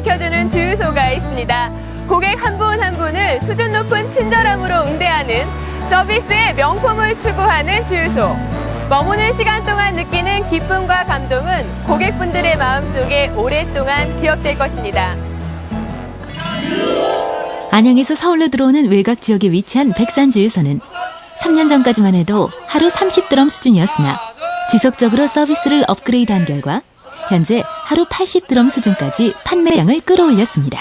밝혀주는 주유소가 있습니다. 고객 한 분 한 분을 수준 높은 친절함으로 응대하는 서비스의 명품을 추구하는 주유소. 머무는 시간 동안 느끼는 기쁨과 감동은 고객분들의 마음속에 오랫동안 기억될 것입니다. 안양에서 서울로 들어오는 외곽 지역에 위치한 백산주유소는 3년 전까지만 해도 하루 30드럼 수준이었으나 지속적으로 서비스를 업그레이드한 결과 현재 하루 80드럼 수준까지 판매량을 끌어올렸습니다.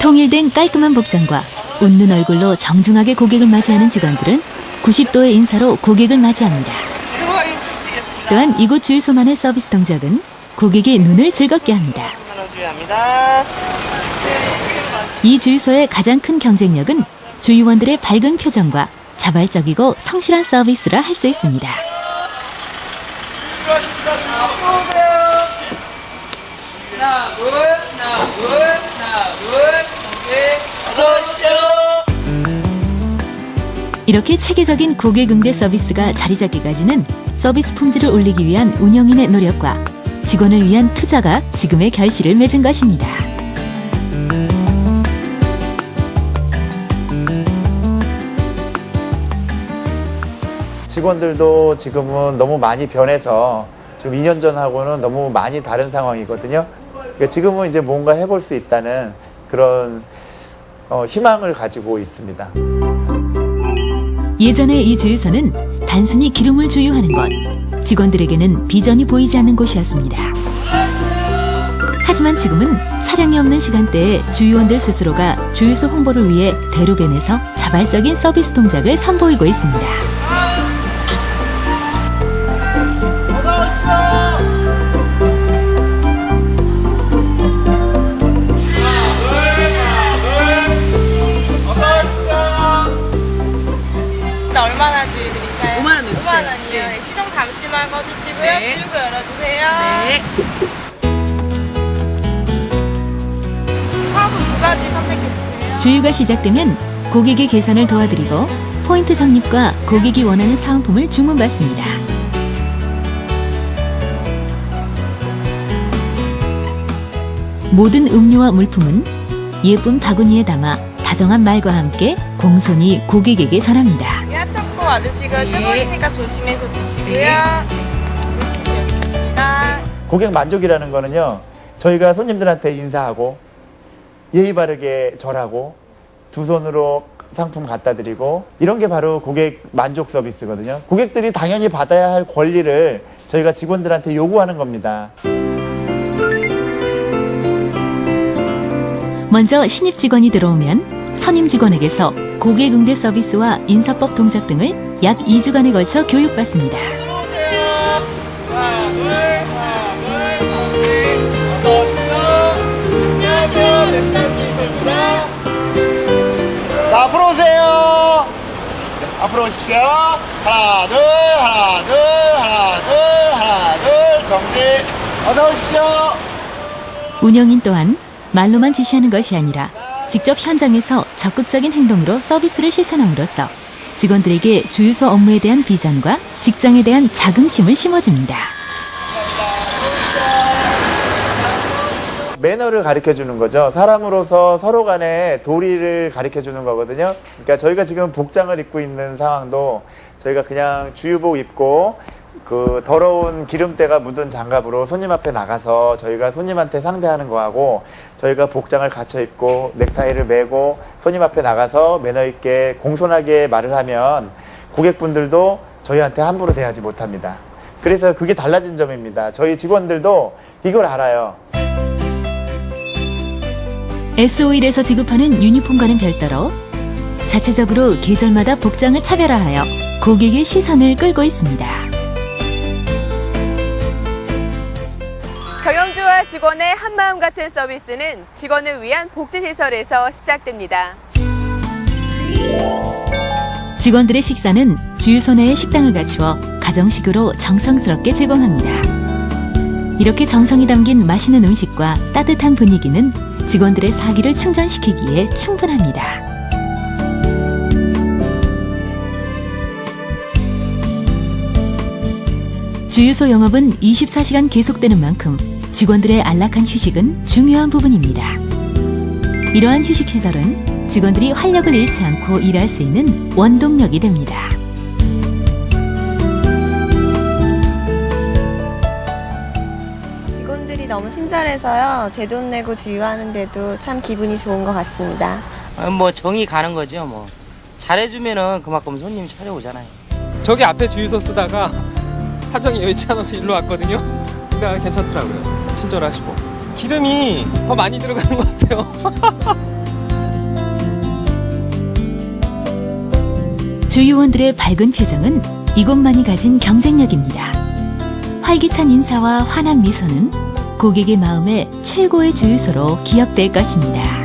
통일된 깔끔한 복장과 웃는 얼굴로 정중하게 고객을 맞이하는 직원들은 90도의 인사로 고객을 맞이합니다. 또한 이곳 주유소만의 서비스 동작은 고객의 눈을 즐겁게 합니다. 이 주유소의 가장 큰 경쟁력은 주유원들의 밝은 표정과 자발적이고 성실한 서비스라 할 수 있습니다. 하 이렇게 체계적인 고객 응대 서비스가 자리 잡기까지는 서비스 품질을 올리기 위한 운영인의 노력과 직원을 위한 투자가 지금의 결실을 맺은 것입니다. 직원들도 지금은 너무 많이 변해서 지금 2년 전하고는 너무 많이 다른 상황이거든요. 그러니까 지금은 이제 뭔가 해볼 수 있다는 그런 어, 희망을 가지고 있습니다. 예전에 이 주유소는 단순히 기름을 주유하는 것, 직원들에게는 비전이 보이지 않는 곳이었습니다. 하지만 지금은 차량이 없는 시간대에 주유원들 스스로가 주유소 홍보를 위해 대로변에서 자발적인 서비스 동작을 선보이고 있습니다. 꺼주시고요. 네. 주유구 열어주세요. 네. 사분 두 가지 선택해주세요. 주유가 시작되면 고객의 계산을 도와드리고 포인트 적립과 고객이 원하는 사은품을 주문받습니다. 모든 음료와 물품은 예쁜 바구니에 담아 다정한 말과 함께 공손히 고객에게 전합니다. 야 참고 받으시고 네. 뜨거우시니까 조심해서 드시고요. 네. 고객 만족이라는 거는요. 저희가 손님들한테 인사하고 예의 바르게 절하고 두 손으로 상품 갖다 드리고 이런 게 바로 고객 만족 서비스거든요. 고객들이 당연히 받아야 할 권리를 저희가 직원들한테 요구하는 겁니다. 먼저 신입 직원이 들어오면 선임 직원에게서 고객 응대 서비스와 인사법 동작 등을 약 2주간에 걸쳐 교육받습니다. 네, 앞으로 오십시오. 하나, 둘, 하나, 둘, 하나, 둘, 하나, 둘, 정지. 어서 오십시오. 운영인 또한 말로만 지시하는 것이 아니라 직접 현장에서 적극적인 행동으로 서비스를 실천함으로써 직원들에게 주유소 업무에 대한 비전과 직장에 대한 자긍심을 심어줍니다. 매너를 가르쳐 주는 거죠. 사람으로서 서로 간에 도리를 가르쳐 주는 거거든요. 그러니까 저희가 지금 복장을 입고 있는 상황도 저희가 그냥 주유복 입고 그 더러운 기름때가 묻은 장갑으로 손님 앞에 나가서 저희가 손님한테 상대하는 거하고 저희가 복장을 갖춰 입고 넥타이를 매고 손님 앞에 나가서 매너 있게 공손하게 말을 하면 고객분들도 저희한테 함부로 대하지 못합니다. 그래서 그게 달라진 점입니다. 저희 직원들도 이걸 알아요. S5일에서 지급하는 유니폼과는 별도로 자체적으로 계절마다 복장을 차별화하여 고객의 시선을 끌고 있습니다. 경영주와 직원의 한마음 같은 서비스는 직원을 위한 복지시설에서 시작됩니다. 직원들의 식사는 주유소 내에 식당을 갖추어 가정식으로 정성스럽게 제공합니다. 이렇게 정성이 담긴 맛있는 음식과 따뜻한 분위기는 직원들의 사기를 충전시키기에 충분합니다. 주유소 영업은 24시간 계속되는 만큼 직원들의 안락한 휴식은 중요한 부분입니다. 이러한 휴식 시설은 직원들이 활력을 잃지 않고 일할 수 있는 원동력이 됩니다. 너무 친절해서요. 제 돈 내고 주유하는데도 참 기분이 좋은 것 같습니다. 아, 뭐 정이 가는 거죠 뭐 잘해주면은 그만큼 손님 찾아오잖아요 저기 앞에 주유소 쓰다가 사정이 여의치 않아서 일로 왔거든요. 근데 괜찮더라고요. 친절하시고 기름이 더 많이 들어가는 것 같아요. 주유원들의 밝은 표정은 이곳만이 가진 경쟁력입니다. 활기찬 인사와 환한 미소는 고객의 마음에 최고의 주유소로 기억될 것입니다.